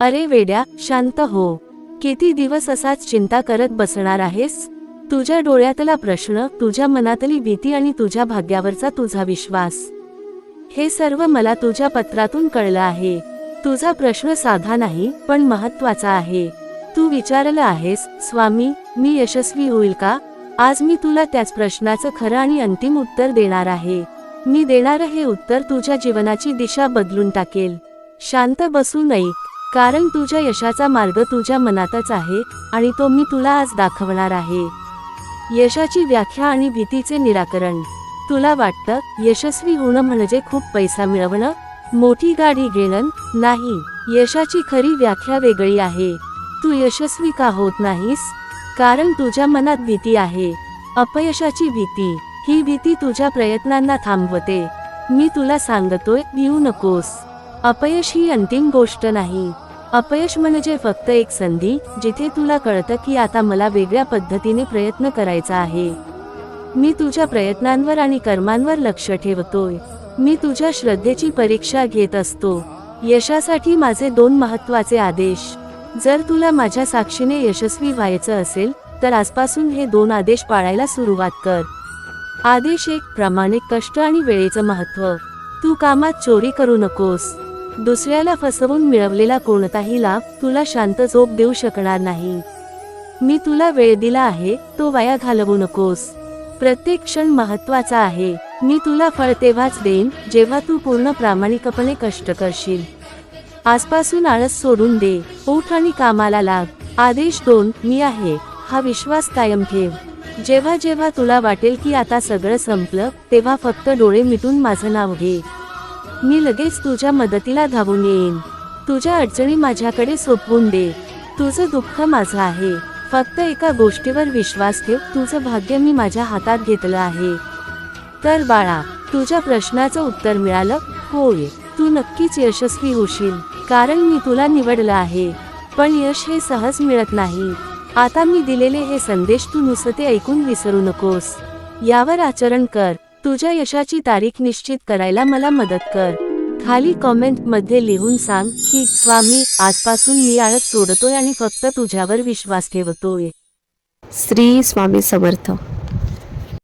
अरे वेड्या शांत हो. किती दिवस असाच चिंता करत बसणार आहेस? तुझ्या डोळ्यातला प्रश्न तुझ्या मनातली भीती आणि तुझ्या भाग्यावरचा तुझा विश्वास. हे सर्व मला तुझ्या पत्रातून कळलं आहे. तुझा प्रश्न साधा नाही पण महत्त्वाचा आहे. तू विचारलं आहेस स्वामी मी यशस्वी होईल का? आज मी तुला त्याच प्रश्नाचं खरं आणि अंतिम उत्तर देणार आहे. मी देणारं हे उत्तर तुझ्या जीवनाची दिशा बदलून टाकेल. शांत बसू नये. कारण तुझ्या यशाचा मार्ग तुझ्या मनातच आहे आणि तो मी तुला आज दाखवणार आहे. यशाची व्याख्या आणि भीतीचे निराकरण. तुला वाटतं यशस्वी होणं म्हणजे खूप पैसा मिळवणं मोठी गाडी घेणं नाही यशाची खरी व्याख्या वेगळी आहे. तू यशस्वी का होत नाहीस? कारण तुझ्या मनात भीती आहे. अपयशाची भीती ही भीती तुझ्या प्रयत्नांना थांबवते. मी तुला सांगतोय भिऊ नकोस. अपयश ही अंतिम गोष्ट नाही. अपयश म्हणजे फक्त एक संधी जिथे तुला कळतं की आता मला वेगळ्या पद्धतीने प्रयत्न करायचा आहे. मी तुझ्या प्रयत्नांवर आणि कर्मांवर लक्ष ठेवतोय. मी तुझ्या श्रद्धेची परीक्षा घेत असतो. यशासाठी माझे दोन महत्त्वाचे आदेश. जर तुला माझ्या साक्षीने यशस्वी व्हायचं असेल तर आजपासून हे दोन आदेश पाळायला सुरुवात कर. आदेश एक प्रामाणिक कष्ट आणि वेळेचं महत्त्व तू कामात चोरी करू नकोस. दुसऱ्याला फसवून मिळवलेला कोणताही लाभ तुला शांत झोप देऊ शकणार नाही. मी तुला वेळ दिला आहे तो वाया घालवू नकोस. प्रत्येक क्षण महत्त्वाचा आहे. मी तुला फळ तेव्हाच देईन जेव्हा तू पूर्ण प्रामाणिकपणे कष्ट करशील. आजपासून आळस सोडून दे उठ आणि कामाला लाग. आदेश दोन मी आहे. हा विश्वास कायम ठेव. जेव्हा जेव्हा तुला वाटेल की आता सगळं संपलं तेव्हा फक्त डोळे मिटून माझं नाव घे. मी लगेच तुझ्या मदतीला धावून येईन. तुझ्या अडचणी माझ्याकडे सोपवून दे. तुझं दुःख माझं आहे. फक्त एका गोष्टीवर विश्वास ठेव. तुझं भाग्य मी माझ्या हातात घेतलं आहे. तर बाळा तुझ्या प्रश्नाचं उत्तर मिळालं? होय. तू नक्कीच यशस्वी होशील. कारण मी तुला निवडलं आहे. पण यश हे सहज मिळत नाही. आता मी दिलेले हे संदेश तू नुसते ऐकून विसरू नकोस. यावर आचरण कर. तुझ्या यशाची तारीख निश्चित करायला मला मदत कर. खाली कॉमेंटमध्ये लिहून सांग की स्वामी आजपासून मी आळस सोडतोय आणि फक्त तुझ्यावर विश्वास ठेवतोय. श्री स्वामी समर्थ.